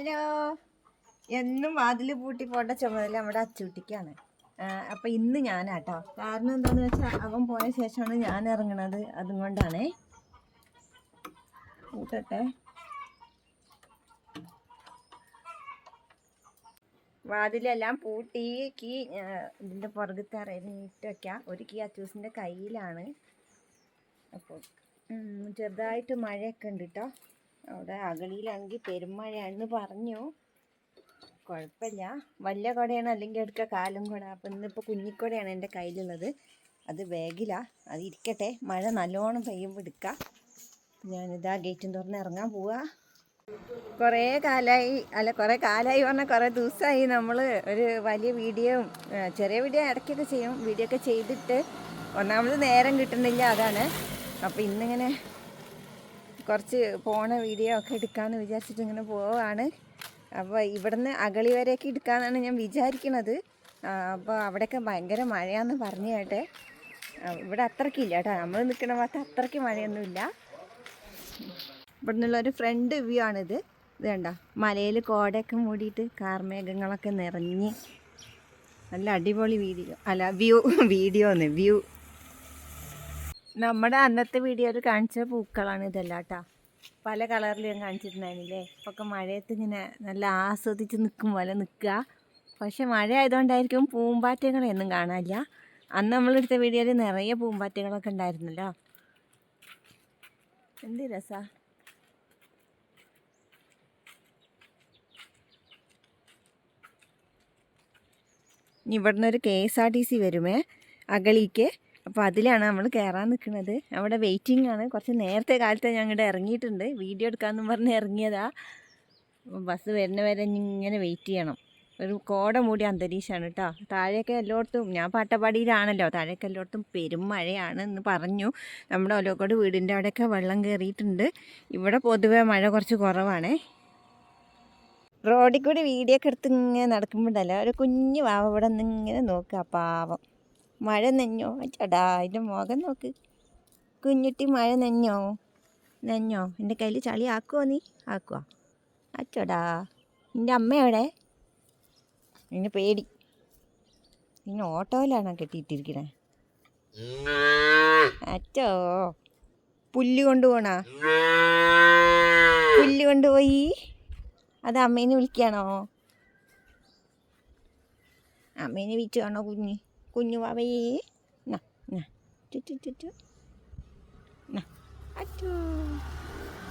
Hello. എന്നും വാതിൽ പൂട്ടി പോട്ട ചുമതല നമ്മുടെ അച്ചൂട്ടിക്കാണ്. അപ്പൊ ഇന്ന് ഞാനാട്ടോ. കാരണം എന്താന്ന് വെച്ചാൽ അവൻ പോയ ശേഷമാണ് ഞാൻ ഇറങ്ങണത്. അതും കൊണ്ടാണേ കൂട്ടട്ടെ വാതിലെല്ലാം പൂട്ടി കീ ഇതിന്റെ പുറകത്തെ അറയിൽ വയ്ക്കാം ഒരു കീ അച്ചൂസിന്റെ കയ്യിലാണ്. അപ്പോൾ ചെറുതായിട്ട് മഴയൊക്കെ ഉണ്ട് കേട്ടോ അവിടെ അകളിയിലാണെങ്കിൽ പെരുമഴയാണെന്ന് പറഞ്ഞു. കുഴപ്പമില്ല. വലിയ കുടയാണ് അല്ലെങ്കിൽ എടുക്കുക കാലും കുട. അപ്പം ഇന്നിപ്പോൾ കുഞ്ഞിക്കുടയാണ് എന്റെ കയ്യിലുള്ളത്. അത് ബാഗിലാണ് അത് ഇരിക്കട്ടെ. മഴ നല്ലോണം പെയ്യുമ്പോൾ എടുക്കാം. ഞാനിതാ ഗേറ്റും തുറന്ന് ഇറങ്ങാൻ പോവുക കുറേ കാലമായി അല്ല കുറേ കാലമായി പറഞ്ഞാൽ കുറേ ദിവസമായി നമ്മൾ ഒരു വലിയ വീഡിയോയും ചെറിയ വീഡിയോ ഇടയ്ക്കൊക്കെ ചെയ്യും. വീഡിയോ ഒക്കെ ചെയ്തിട്ട് ഒന്നാമത് നേരം കിട്ടുന്നില്ല അതാണ്. അപ്പോൾ ഇന്നിങ്ങനെ കുറച്ച് പോണ വീഡിയോ ഒക്കെ എടുക്കാമെന്ന് വിചാരിച്ചിട്ട് ഇങ്ങനെ പോവാണ്. അപ്പോൾ ഇവിടുന്ന് അകളി വരെയൊക്കെ എടുക്കാമെന്നാണ് ഞാൻ വിചാരിക്കുന്നത് അപ്പോൾ അവിടെയൊക്കെ ഭയങ്കര മഴയാന്ന് പറഞ്ഞു കേട്ടെ. ഇവിടെ അത്രയ്ക്കില്ല കേട്ടോ. നമ്മൾ നിൽക്കുന്ന ഭാഗത്ത് അത്രയ്ക്ക് മഴയൊന്നുമില്ല ഇവിടെ നിന്നുള്ള ഒരു ഫ്രണ്ട് വ്യൂ ആണിത്. ഇത് കണ്ട? മലയിൽ കോടയൊക്കെ മൂടിയിട്ട് കാർമേഘങ്ങളൊക്കെ നിറഞ്ഞ്. നല്ല അടിപൊളി വീഡിയോ. അല്ല വ്യൂ വീഡിയോ ഒന്ന് വ്യൂ. നമ്മുടെ അന്നത്തെ വീഡിയോയിൽ കാണിച്ച പൂക്കളാണ് ഇതെല്ലാം കേട്ടോ പല കളറിൽ ഞാൻ കാണിച്ചിട്ടുണ്ടായിരുന്നില്ലേ? ഇപ്പൊക്കെ മഴയത്ത് ഇങ്ങനെ നല്ല ആസ്വദിച്ച് നിൽക്കും പോലെ നിൽക്കുക പക്ഷെ മഴ ആയതുകൊണ്ടായിരിക്കും പൂമ്പാറ്റകളെയൊന്നും കാണാനില്ല. അന്ന് നമ്മളെടുത്ത വീഡിയോയിൽ നിറയെ പൂമ്പാറ്റകളൊക്കെ ഉണ്ടായിരുന്നല്ലോ. എന്ത് രസാ. ഇവിടുന്ന് ഒരു K S R T C വരുമേ. അകളിക്ക് അപ്പോൾ അതിലാണ് നമ്മൾ കയറാൻ നിൽക്കുന്നത് അവിടെ വെയിറ്റിംഗ് ആണ്. കുറച്ച് നേരത്തെ കാലത്ത് ഞങ്ങളുടെ ഇറങ്ങിയിട്ടുണ്ട്. വീഡിയോ എടുക്കാമെന്നും പറഞ്ഞ് ഇറങ്ങിയതാ. ബസ് വരുന്ന വരെ ഇങ്ങനെ വെയിറ്റ് ചെയ്യണം. ഒരു കോട മൂടിയ അന്തരീക്ഷമാണ് കേട്ടോ താഴെയൊക്കെ എല്ലായിടത്തും ഞാൻ പാട്ടപ്പാടിയിലാണല്ലോ. താഴെയൊക്കെ എല്ലായിടത്തും പെരും മഴയാണ് എന്ന് പറഞ്ഞു. നമ്മുടെ ഒലോക്കോട് വീടിന്റെ അവിടെയൊക്കെ വെള്ളം കയറിയിട്ടുണ്ട് ഇവിടെ പൊതുവെ മഴ കുറച്ച് കുറവാണേ. റോഡിൽ കൂടി വീഡിയോ ഒക്കെ എടുത്ത് ഇങ്ങനെ നടക്കുമ്പോഴല്ല ഒരു കുഞ്ഞു വാവ ഇവിടെ നിന്ന് ഇങ്ങനെ നോക്കുക പാവം. മഴ നെഞ്ഞോ ചേടാ അതിന്റെ മുഖം നോക്ക്. കുഞ്ഞുട്ടി മഴ നെഞ്ഞോ നെഞ്ഞോ എന്റെ കയ്യിൽ ചളി ആക്കുമോ നീ? ആക്കുക അച്ചോടാ നിന്റെ അമ്മ എവിടെ? നിന്നെ പേടി. നിന്നെ ഓട്ടോയിലാണോ കെട്ടിയിട്ടിരിക്കണേ? അച്ചോ പുല്ല് കൊണ്ടുപോണാ? പുല്ല് കൊണ്ടുപോയി? അത് അമ്മേനെ വിളിക്കുകയാണോ അമ്മേനെ വിളിച്ചു കാണോ കുഞ്ഞ്? കുഞ്ഞു പാവയേ നാ നാ. ചുറ്റു ചുറ്റു നാ. അച്ചോ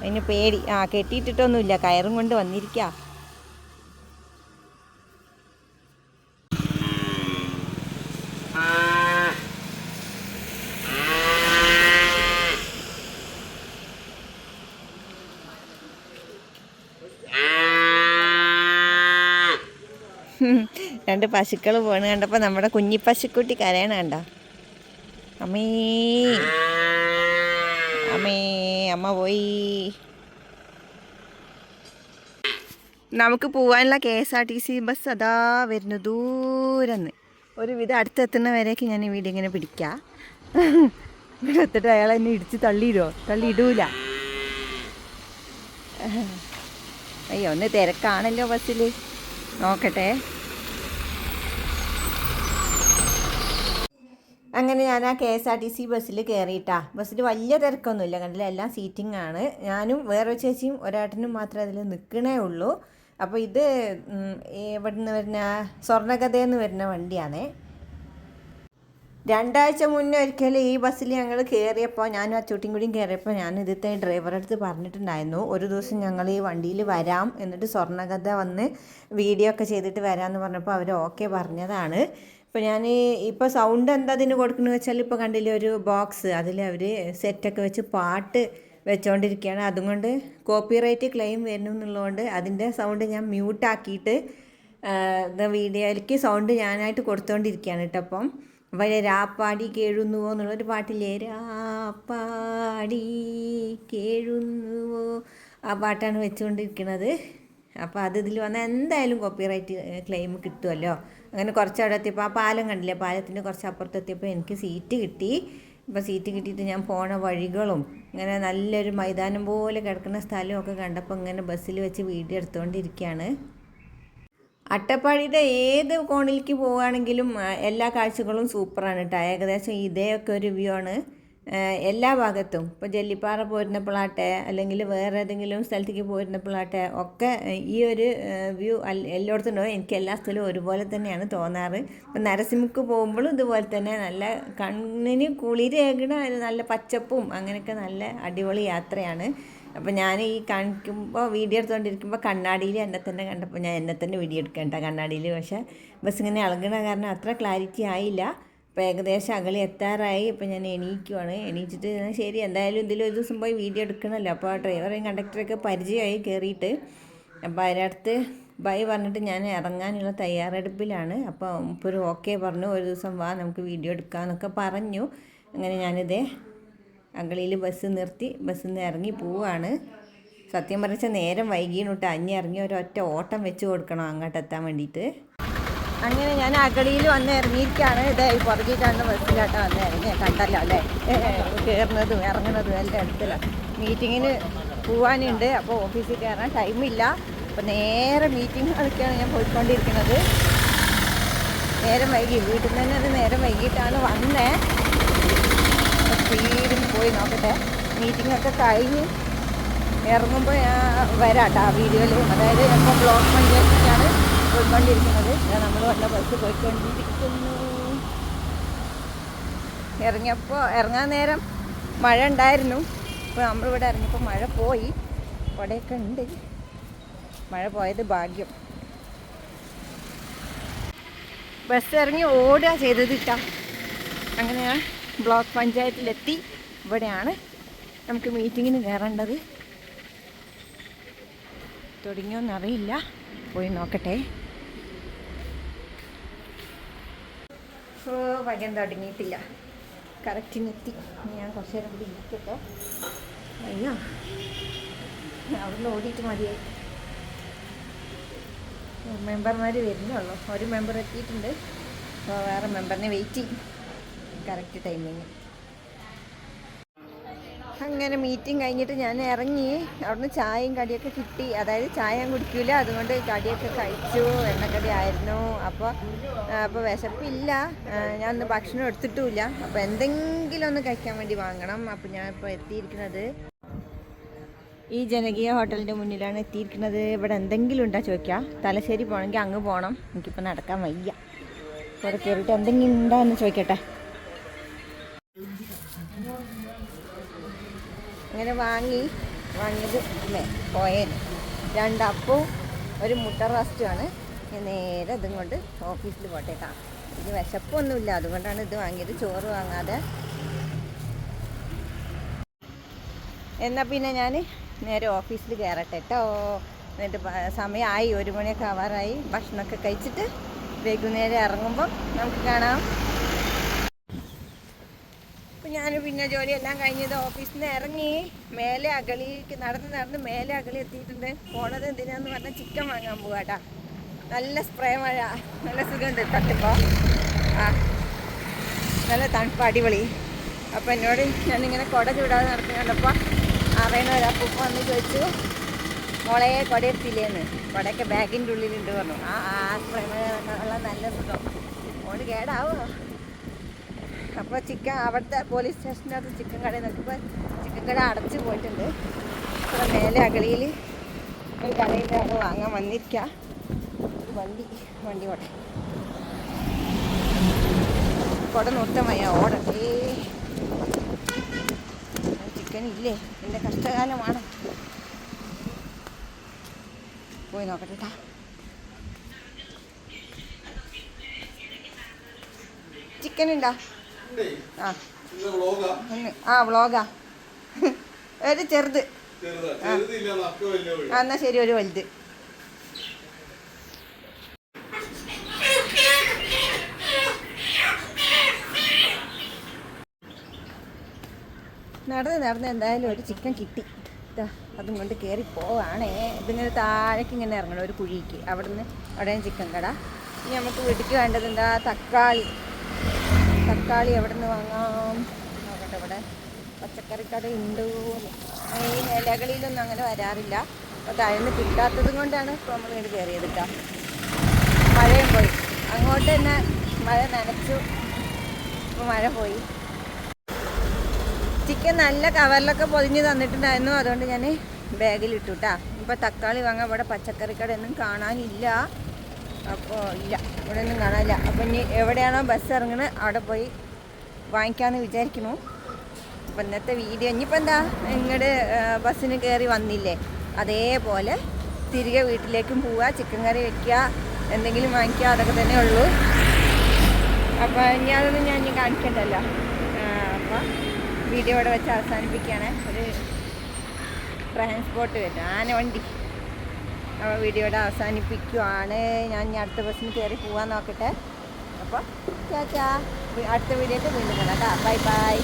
അതിന് പേടി. ആ കെട്ടിയിട്ടിട്ടൊന്നുമില്ല. കയറും കൊണ്ട് വന്നിരിക്കുക രണ്ട് പശുക്കൾ പോണ് കണ്ടപ്പോൾ നമ്മുടെ കുഞ്ഞി പശുക്കുട്ടി കരയണ കണ്ട? അമ്മേ. അമ്മേ അമ്മ പോയി. നമുക്ക് പോകാനുള്ള K S R T C bus അതാ വരുന്നു ദൂരന്ന്. ഒരുവിധം അടുത്തെത്തുന്ന വരേക്ക് ഞാൻ ഈ വീട് ഇങ്ങനെ പിടിക്കാം. ഇവിടെ എത്തിട്ട് അയാൾ എന്നെ ഇടിച്ച് തള്ളിയിടുമോ തള്ളിയിടൂല. അയ്യോ ഒന്ന് തിരക്കാണല്ലോ ബസ്സിൽ നോക്കട്ടെ. അങ്ങനെ ഞാൻ ആ K S R T C ബസ്സിൽ കയറിയിട്ടാ. ബസ്സിൽ വലിയ തിരക്കൊന്നുമില്ല. കണ്ടില്ല? എല്ലാം സീറ്റിംഗ് ആണ്. ഞാനും വേറെ ചേച്ചിയും ഒരാട്ടനും മാത്രമേ അതിൽ നിൽക്കണേ ഉള്ളൂ. അപ്പോൾ ഇത് എവിടുന്ന് വരുന്ന സ്വർണകഥയെന്ന് വരുന്ന വണ്ടിയാണേ. രണ്ടാഴ്ച മുന്നേ ഒരിക്കൽ ഈ ബസ്സിൽ ഞങ്ങൾ കയറിയപ്പോൾ ഞാനും അച്ചൂട്ടിയും കൂടിയും കയറിയപ്പോൾ ഞാൻ ഇതിത്തെ ഡ്രൈവറെ അടുത്ത് പറഞ്ഞിട്ടുണ്ടായിരുന്നു. ഒരു ദിവസം ഞങ്ങൾ ഈ വണ്ടിയിൽ വരാം എന്നിട്ട് സ്വർണകഥ വന്ന് വീഡിയോ ഒക്കെ ചെയ്തിട്ട് വരാമെന്ന് പറഞ്ഞപ്പോൾ അവർ ഓക്കെ പറഞ്ഞതാണ്. ഇപ്പോൾ ഞാൻ ഇപ്പോൾ സൗണ്ട് എന്താ അതിന് കൊടുക്കണമെന്ന് വെച്ചാൽ ഇപ്പോൾ കണ്ടില്ലേ ഒരു ബോക്സ് അതിൽ അവർ സെറ്റൊക്കെ വെച്ച് പാട്ട് വെച്ചുകൊണ്ടിരിക്കുകയാണ് അതുകൊണ്ട് കോപ്പിറൈറ്റ് ക്ലെയിം വരുന്നു എന്നുള്ളതുകൊണ്ട് അതിന്റെ സൗണ്ട് ഞാൻ മ്യൂട്ടാക്കിയിട്ട് വീഡിയോയിലേക്ക് സൗണ്ട് ഞാനായിട്ട് കൊടുത്തുകൊണ്ടിരിക്കുകയാണ് കേട്ടോ അപ്പം. അപ്പം രാപ്പാടി കേഴുന്നുവോ എന്നുള്ളൊരു പാട്ടില്ലേ? രാപ്പാടി കേഴുന്നുവോ ആ പാട്ടാണ് വെച്ചുകൊണ്ടിരിക്കുന്നത് അപ്പോൾ അത് ഇതിൽ വന്നാൽ എന്തായാലും കോപ്പിറൈറ്റ് ക്ലെയിം കിട്ടുമല്ലോ അങ്ങനെ കുറച്ച് അവിടെ എത്തിയപ്പോൾ ആ പാലം കണ്ടില്ലേ? പാലത്തിന്റെ കുറച്ച് അപ്പുറത്തെത്തിയപ്പോൾ എനിക്ക് സീറ്റ് കിട്ടി. ഇപ്പോൾ സീറ്റ് കിട്ടിയിട്ട് ഞാൻ പോണ വഴികളും ഇങ്ങനെ നല്ലൊരു മൈതാനം പോലെ കിടക്കുന്ന സ്ഥലമൊക്കെ കണ്ടപ്പോൾ ഇങ്ങനെ ബസ്സിൽ വെച്ച് വീഡിയോ എടുത്തുകൊണ്ടിരിക്കുകയാണ് അട്ടപ്പാടിയുടെ ഏത് കോണിലേക്ക് പോവുകയാണെങ്കിലും എല്ലാ കാഴ്ചകളും സൂപ്പറാണ് കേട്ടോ ഏകദേശം ഇതേയൊക്കെ ഒരു വ്യൂ ആണ്. എല്ലാ ഭാഗത്തും. ഇപ്പോൾ ജെല്ലിപ്പാറ പോയിരുന്നപ്പോഴാട്ടെ അല്ലെങ്കിൽ വേറെ ഏതെങ്കിലും സ്ഥലത്തേക്ക് പോയിരുന്നപ്പോഴാട്ടെ ഒക്കെ ഈ ഒരു വ്യൂ എല്ലായിടത്തും എനിക്ക് എല്ലാ സ്ഥലവും ഒരുപോലെ തന്നെയാണ് തോന്നാറ്. ഇപ്പം നരസിംഹക്ക് പോകുമ്പോഴും ഇതുപോലെ തന്നെ നല്ല കണ്ണിന് കുളിരേകണ നല്ല പച്ചപ്പും അങ്ങനെയൊക്കെ നല്ല അടിപൊളി യാത്രയാണ്. അപ്പോൾ ഞാൻ ഈ കാണിക്കുമ്പോൾ വീഡിയോ എടുത്തുകൊണ്ടിരിക്കുമ്പോൾ കണ്ണാടിയിൽ എന്നെ തന്നെ കണ്ടപ്പോൾ ഞാൻ എന്നെ തന്നെ വീഡിയോ എടുക്കേണ്ട കണ്ണാടിയിൽ. പക്ഷേ ബസ് ഇങ്ങനെ ഇളകണ കാരണം അത്ര ക്ലാരിറ്റി ആയില്ല. അപ്പോൾ ഏകദേശം അകലെ എത്താറായി. അപ്പോൾ ഞാൻ എണീക്കുവാണ്. എണീച്ചിട്ട് ഞാൻ ശരി എന്തായാലും ഇതിൽ ഒരു ദിവസം പോയി വീഡിയോ എടുക്കണമല്ലോ. അപ്പോൾ ആ ഡ്രൈവറേയും കണ്ടക്ടറൊക്കെ പരിചയമായി കയറിയിട്ട്. അപ്പോൾ അതിനടുത്ത് ബൈ പറഞ്ഞിട്ട് ഞാൻ ഇറങ്ങാനുള്ള തയ്യാറെടുപ്പിലാണ്. അപ്പോൾ ഇപ്പോൾ ഒരു ഓക്കെ പറഞ്ഞു ഒരു ദിവസം വാ നമുക്ക് വീഡിയോ എടുക്കാമെന്നൊക്കെ പറഞ്ഞു. അങ്ങനെ ഞാനിതേ അകളിയിൽ ബസ് നിർത്തി ബസ്സിൽ നിന്ന് ഇറങ്ങി പോവുകയാണ് സത്യം പറഞ്ഞാൽ നേരം വൈകിയാണ് കേട്ടോ. അഞ്ഞി ഇറങ്ങി ഒരൊറ്റ ഓട്ടം വെച്ച് കൊടുക്കണം അങ്ങോട്ട് എത്താൻ വേണ്ടിയിട്ട്. അങ്ങനെ ഞാൻ അകളിയിൽ വന്ന് ഇറങ്ങിയിരിക്കുകയാണ്. ഇതേ പുറകിട്ടാണ് ബസ്സിലാട്ടോ വന്ന് ഇറങ്ങിയ. കണ്ടല്ലോ അല്ലേ? കയറുന്നതും ഇറങ്ങുന്നതും എല്ലാം അടുത്തില്ല മീറ്റിങ്ങിന് പോവാനുണ്ട്. അപ്പോൾ ഓഫീസിൽ കയറാൻ ടൈമില്ല അപ്പോൾ നേരെ മീറ്റിംഗ് കളിക്കാണ് ഞാൻ പോയിക്കൊണ്ടിരിക്കുന്നത്. നേരം വൈകി. വീട്ടിൽ നിന്ന് അത് നേരം വൈകിട്ടാണ് വന്നേ. സ്പീഡിൽ പോയി നോക്കട്ടെ. മീറ്റിങ്ങൊക്കെ കഴിഞ്ഞ് ഇറങ്ങുമ്പോൾ ഞാൻ വരാം കേട്ടോ ആ വീഡിയോയിൽ അതായത് ഇപ്പോൾ ബ്ലോക്ക് പഞ്ചായത്തിലാണ്. പോയിക്കൊണ്ടിരിക്കുന്നത്. നമ്മൾ വല്ല ബസ് പോയിക്കൊണ്ടിരിക്കുന്നു. ഇറങ്ങിയപ്പോൾ ഇറങ്ങാൻ നേരം മഴ ഉണ്ടായിരുന്നു. ഇപ്പോൾ നമ്മളിവിടെ ഇറങ്ങിയപ്പോൾ മഴ പോയി. അവിടെയൊക്കെ ഉണ്ട്. മഴ പോയത് ഭാഗ്യം. ബസ് ഇറങ്ങി ഓടുക ചെയ്തത് ഇട്ടാ അങ്ങനെ ഞാൻ ബ്ലോക്ക് പഞ്ചായത്തിലെത്തി. ഇവിടെയാണ് നമുക്ക് മീറ്റിങ്ങിന് കയറേണ്ടത്. തുടങ്ങിയോന്നറിയില്ല. പോയി നോക്കട്ടെ. തുടങ്ങിയിട്ടില്ല. തുടങ്ങിയിട്ടില്ല കറക്റ്റിനെത്തി ഞാൻ കുറച്ച് നേരം കൂടി ഇരിക്കട്ടെ. അയ്യോ. അവിടുന്ന് ഓടിയിട്ട് മതിയായി. മെമ്പർമാർ വരുന്നുള്ളൂ. ഒരു മെമ്പർ എത്തിയിട്ടുണ്ട്. അപ്പോൾ വേറെ മെമ്പറിനെ വെയിറ്റ് ചെയ്യും. കറക്റ്റ് ടൈമിങ് അങ്ങനെ മീറ്റിംഗ് കഴിഞ്ഞിട്ട് ഞാൻ ഇറങ്ങി. അവിടുന്ന് ചായയും കടിയൊക്കെ കിട്ടി. അതായത് ചായ ഞാൻ കുടിക്കില്ല അതുകൊണ്ട് കടിയൊക്കെ കഴിച്ചു എണ്ണക്കടി ആയിരുന്നു. അപ്പോൾ അപ്പോൾ വിശപ്പില്ല. ഞാൻ ഒന്ന് ഭക്ഷണം എടുത്തിട്ടുമില്ല. അപ്പോൾ എന്തെങ്കിലും ഒന്ന് കഴിക്കാൻ വേണ്ടി വാങ്ങണം. അപ്പോൾ ഞാൻ ഇപ്പോൾ എത്തിയിരിക്കുന്നത്. ഈ ജനകീയ ഹോട്ടലിന്റെ മുന്നിലാണ് എത്തിയിരിക്കുന്നത്. ഇവിടെ എന്തെങ്കിലും ഉണ്ടോ ചോദിക്കുക തലശ്ശേരി പോകണമെങ്കിൽ അങ്ങ് പോകണം. എനിക്കിപ്പോൾ നടക്കാൻ വയ്യ. ഇവിടെ കയറിയിട്ട് എന്തെങ്കിലും ഉണ്ടോ എന്ന് ചോദിക്കട്ടെ. അങ്ങനെ വാങ്ങി വാങ്ങിയത് അല്ലേ പോയേന്. രണ്ടപ്പവും ഒരു മുട്ട റോസ്റ്റുമാണ് ഞാൻ നേരെ ഇതും കൊണ്ട് ഓഫീസിൽ പോട്ടേക്കാം. ഇത് വിശപ്പൊന്നുമില്ല. അതുകൊണ്ടാണ് ഇത് വാങ്ങിയത്. ചോറ് വാങ്ങാതെ. എന്നാൽ പിന്നെ ഞാൻ നേരെ ഓഫീസിൽ കയറട്ടെ കേട്ടോ എന്നിട്ട് സമയമായി ഒരു മണിയൊക്കെ ആവാറായി ഭക്ഷണമൊക്കെ കഴിച്ചിട്ട് വൈകുന്നേരം ഇറങ്ങുമ്പം നമുക്ക് കാണാം. അപ്പം ഞാൻ പിന്നെ ജോലിയെല്ലാം കഴിഞ്ഞത് ഓഫീസിൽ നിന്ന് ഇറങ്ങി മേലെ അകളിക്ക് നടന്ന് നടന്ന് മേലെ അകളി എത്തിയിട്ടുണ്ട്. പോണത് എന്തിനാന്ന് പറഞ്ഞാൽ ചിക്കൻ വാങ്ങാൻ പോവാട്ടാ. നല്ല സ്പ്രേ മഴ. നല്ല സുഖമുണ്ട് തട്ടിപ്പോ ആ നല്ല തണുപ്പ് അടിപൊളി. അപ്പോൾ എന്നോട് ഞാനിങ്ങനെ കുട ചൂടാതെ നടക്കുന്നുണ്ടപ്പോൾ അറിയണ ഒരു അപ്പൂപ്പ വന്ന് ചോദിച്ചു മോളെ കുട എത്തില്ലേന്ന് കുടയൊക്കെ ബാഗിന്റെ ഉള്ളിലുണ്ട് പറഞ്ഞു. ആ ആ സ്പ്രേ മഴ നല്ല സുഖം. മോൾ കേടാവോ അപ്പോൾ ചിക്കൻ അവിടുത്തെ പോലീസ് സ്റ്റേഷനകത്ത് ചിക്കൻ കടയിൽ നിൽക്കുമ്പോൾ ചിക്കൻ കട അടച്ചു പോയിട്ടുണ്ട്. അപ്പോൾ മേലെ അകളിയിൽ ഒരു കടയിൽ അത് വാങ്ങാൻ വന്നിരിക്കുക വണ്ടി വണ്ടി ഓടെ. കുട നിർത്തമയ്യ ഓടട്ടേ ചിക്കൻ ഇല്ലേ? എന്റെ കഷ്ടകാലമാണ്. പോയി നോക്കട്ടെ ട്ടാ. ചിക്കൻ ഉണ്ടോ? ആ. വ്ളോഗാ? വ്ളോഗാ. ഒരു ചെറുത്. എന്നാ ശരി ഒരു വലുത്. നടന്ന് നടന്ന് എന്തായാലും ഒരു ചിക്കൻ കിട്ടി. അതും കൊണ്ട് കയറി പോവാണേ. ഇതിങ്ങനെ താഴേക്ക് ഇങ്ങനെ ഇറങ്ങണം ഒരു കുഴിക്ക്. അവിടുന്ന് അവിടെയും ചിക്കൻ കട. ഇനി നമുക്ക് വീട്ടിലേക്ക് വേണ്ടത് എന്താ? തക്കാളി. തക്കാളി എവിടെ നിന്ന് വാങ്ങാം? നോക്കട്ടെ കേട്ടോ ഇവിടെ. പച്ചക്കറി കട ഉണ്ട്. ഈ ഇലകളിലൊന്നും അങ്ങനെ വരാറില്ല. അപ്പോൾ താഴ്ന്ന് കിട്ടാത്തത് കൊണ്ടാണ് ഇപ്പോൾ നമ്മൾ വീട് കയറിയത് കേട്ടോ മഴയും പോയി. അങ്ങോട്ട് തന്നെ മഴ നനച്ചു. ഇപ്പോൾ മഴ പോയി. ചിക്കൻ നല്ല കവറിലൊക്കെ പൊതിഞ്ഞ് തന്നിട്ടുണ്ടായിരുന്നു. അതുകൊണ്ട് ഞാൻ ബാഗിലിട്ടു കേട്ടാ ഇപ്പോൾ തക്കാളി വാങ്ങാൻ ഇവിടെ പച്ചക്കറി ഒന്നും കാണാനില്ല. അപ്പോൾ ഇല്ല. ഇവിടെ ഒന്നും കാണാനില്ല. അപ്പം ഇനി എവിടെയാണോ ബസ് ഇറങ്ങുന്നത് അവിടെ പോയി വാങ്ങിക്കാമെന്ന് വിചാരിക്കുന്നു. അപ്പം ഇന്നത്തെ വീഡിയോ ഇനിയിപ്പോൾ എന്താ? ഇങ്ങോട്ട് ബസ്സിന് കയറി വന്നില്ലേ? അതേപോലെ തിരികെ വീട്ടിലേക്കും പോവുക ചിക്കൻ കറി വെക്കുക എന്തെങ്കിലും വാങ്ങിക്കുക അതൊക്കെ തന്നെ ഉള്ളൂ. അപ്പോൾ ഇനി അതൊന്നും ഞാൻ ഇനി കാണിക്കണ്ടല്ലോ. അപ്പോൾ വീഡിയോ ഇവിടെ വെച്ച് അവസാനിപ്പിക്കുകയാണ്. ഒരു ട്രാൻസ്പോർട്ട് വരുന്നത് ആന വണ്ടി. അപ്പോൾ വീഡിയോ ഇവിടെ അവസാനിപ്പിക്കുവാണ്. ഞാൻ ഇനി അടുത്ത ബസ്സിന് കയറി പോകാൻ നോക്കട്ടെ. അപ്പോൾ ചാച്ചാ അടുത്ത വീഡിയോ വീണ്ടും കാണാം കേട്ടോ ബൈ ബൈ.